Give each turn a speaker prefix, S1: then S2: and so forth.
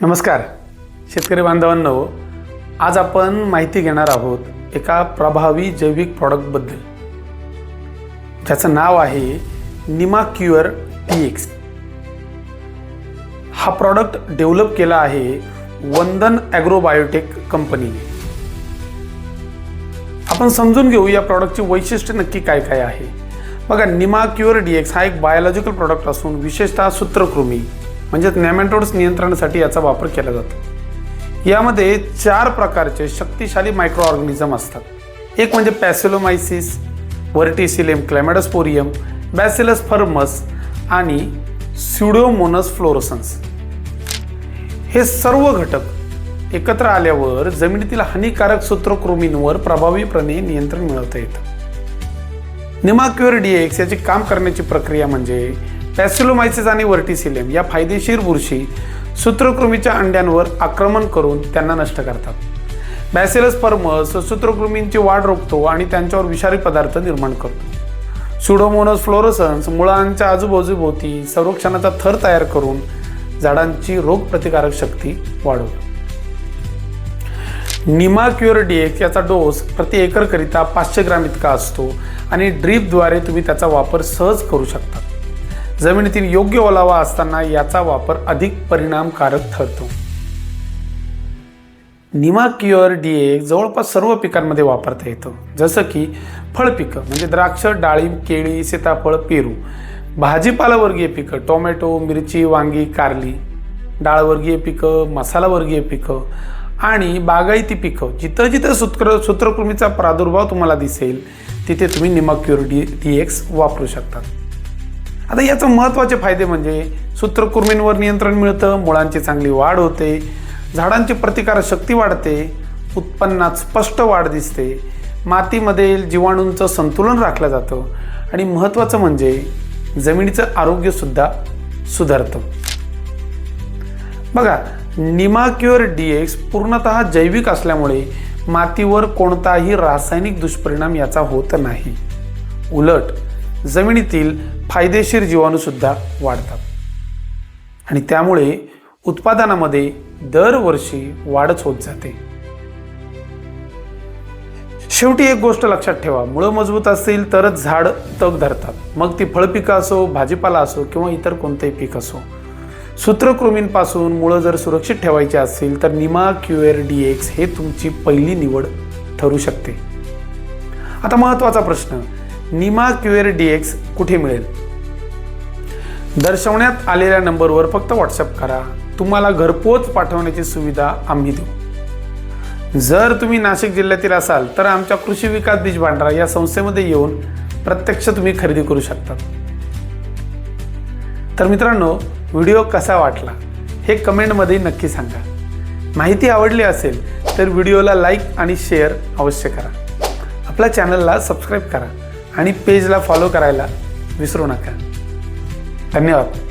S1: नमस्कार शेतकरी बांधवांनो. आज आपण माहिती घेणार आहोत एका प्रभावी जैविक प्रॉडक्टबद्दल ज्याचं नाव आहे निमा क्युअर टी एक्स हा प्रॉडक्ट डेव्हलप केला आहे वंदन ॲग्रोबायोटेक कंपनीने आपण समजून घेऊ या प्रॉडक्टची वैशिष्ट्य नक्की काय काय आहे. बघा निमा क्युअर डी एक्स हा एक बायोलॉजिकल प्रॉडक्ट असून विशेषतः सूत्रकृमी. म्हणजेच नॅमेटोड्स नियंत्रणासाठी याचा वापर केला जातो. यामध्ये चार प्रकारचे शक्तिशाली मायक्रो ऑर्गॅनिझम असतात. एक म्हणजे पॅसिलोमायसिस व्हर्टिसिलेम क्लॅमॅडोस्पोरियम बॅसिलस फर्मस आणि स्युडोमोनस फ्लोरोसन्स हे सर्व घटक एकत्र आल्यावर जमिनीतील हानिकारक सूत्रकृमींवर प्रभावीपणे नियंत्रण मिळवता येतं. निमाक्युअर डीएक्स याची काम करण्याची प्रक्रिया म्हणजे पॅसिलोमायसिस आणि व्हर्टिसिलेम या फायदेशीर बुरशी सूत्रकृमीच्या अंड्यांवर आक्रमण करून त्यांना नष्ट करतात. बॅसिलस पर्मस सूत्रकृमींची वाढ रोखतो आणि त्यांच्यावर विषारी पदार्थ निर्माण करतो. सुडोमोनस फ्लोरोसन्स मुळांच्या आजूबाजूभोवती संरक्षणाचा थर तयार करून झाडांची रोगप्रतिकारक शक्ती वाढवतो. निमाक्युअर डीएक्स याचा डोस प्रति एकरकरिता पाचशे ग्राम इतका असतो आणि ड्रीपद्वारे तुम्ही त्याचा वापर सहज करू शकता. जमिनीतील योग्य ओलावा असताना याचा वापर अधिक परिणामकारक ठरतो. निमा क्युअर ए जवळपास सर्व पिकांमध्ये वापरता येतं. जसं की फळपिकं म्हणजे द्राक्ष डाळिंब केळी सीताफळ पेरू. भाजीपालावर्गीय पिकं टोमॅटो मिरची वांगी कारली. डाळवर्गीय पिकं मसालावर्गीय पिकं आणि बागायती पिकं जिथं जिथं सूत्र सूत्रकृमीचा प्रादुर्भाव तुम्हाला दिसेल तिथे तुम्ही निमाक्युअर डी डी एक्स वापरू शकतात आता याचं महत्त्वाचे फायदे म्हणजे सूत्रकुर्मींवर नियंत्रण मिळतं मुळांची चांगली वाढ होते झाडांची प्रतिकारक शक्ती वाढते उत्पन्नात स्पष्ट वाढ दिसते मातीमध्ये जीवाणूंचं संतुलन राखलं जातं आणि महत्त्वाचं म्हणजे जमिनीचं आरोग्यसुद्धा सुधारतं. बघा निमाक्युअर डी एक्स पूर्णतः जैविक असल्यामुळे मातीवर कोणताही रासायनिक दुष्परिणाम याचा होत नाही. उलट जमिनीतील फायदेशीर जीवाणूसुद्धा वाढतात. आणि त्यामुळे उत्पादनामध्ये दरवर्षी वाढच होत जाते. शेवटी एक गोष्ट लक्षात ठेवा. मुळं मजबूत असतील तरच झाड तग धरतात. मग ती फळपिकं असो भाजीपाला असो किंवा इतर कोणतेही पीक असो. सूत्रकृमींपासून मुळं जर सुरक्षित ठेवायची असेल तर निमा क्युएर डी एक्स हे तुमची पहिली निवड ठरू शकते. आता महत्त्वाचा प्रश्न. निमा क्युएर डी एक्स कुठे मिळेल? दर्शवण्यात आलेल्या नंबरवर फक्त व्हॉट्सअप करा. तुम्हाला घरपोच पाठवण्याची सुविधा आम्ही देऊ. जर तुम्ही नाशिक जिल्ह्यातील असाल तर आमच्या कृषी विकास बीज भांडारा या संस्थेमध्ये येऊन प्रत्यक्ष तुम्ही खरेदी करू शकता. तर मित्रांनो व्हिडिओ कसा वाटला हे कमेंटमध्ये नक्की सांगा. माहिती आवडली असेल तर व्हिडिओला लाईक आणि शेअर अवश्य करा. आपल्या चॅनलला सबस्क्राईब करा. आणि पेजला फॉलो करायला विसरू नका. धन्यवाद.